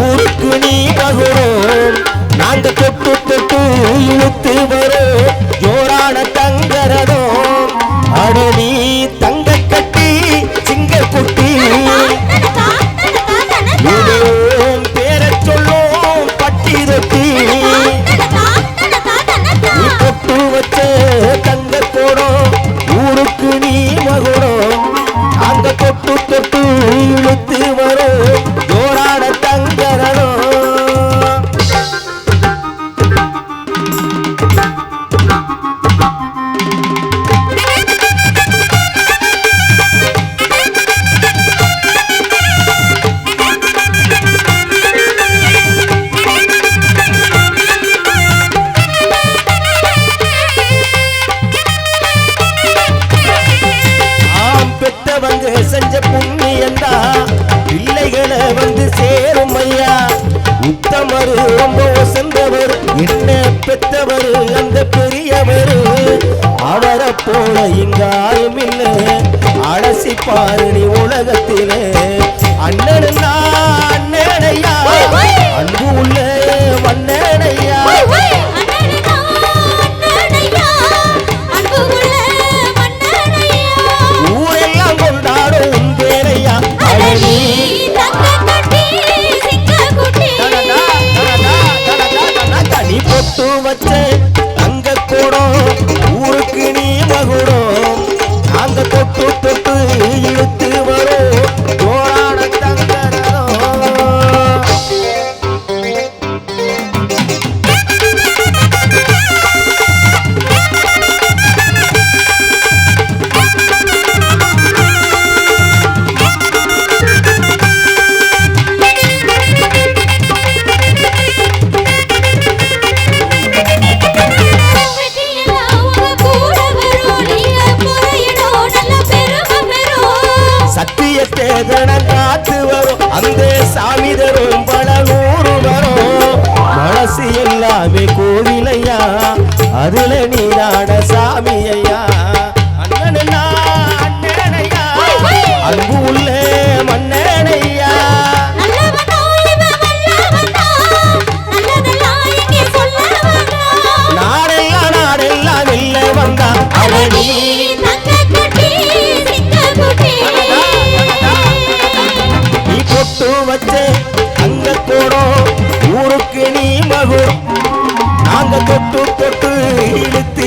ஊருக்கு நீ மகுடம் நாங்க தொட்டு தொட்டு ஐயந்தா பிள்ளைகளை வந்து சேரும் ஐயா. உத்தமரு ரொம்ப ஒசந்தவர் என்ன பெத்தவர் அந்த பெரியவர். அவரை போல இங்க ஆயும் இல்லை. அலசி பாரு உலகத்திலே. அண்ணன் அண்ணனையா வச்ச தங்க கூடம் ஊருக்கு நீ மகுடம். நாங்க தொட்டு பொட்டு வச்சே அங்க போடும் ஊருக்கு நீ மகு நாங்க தொட்டு தொட்டு இழுத்து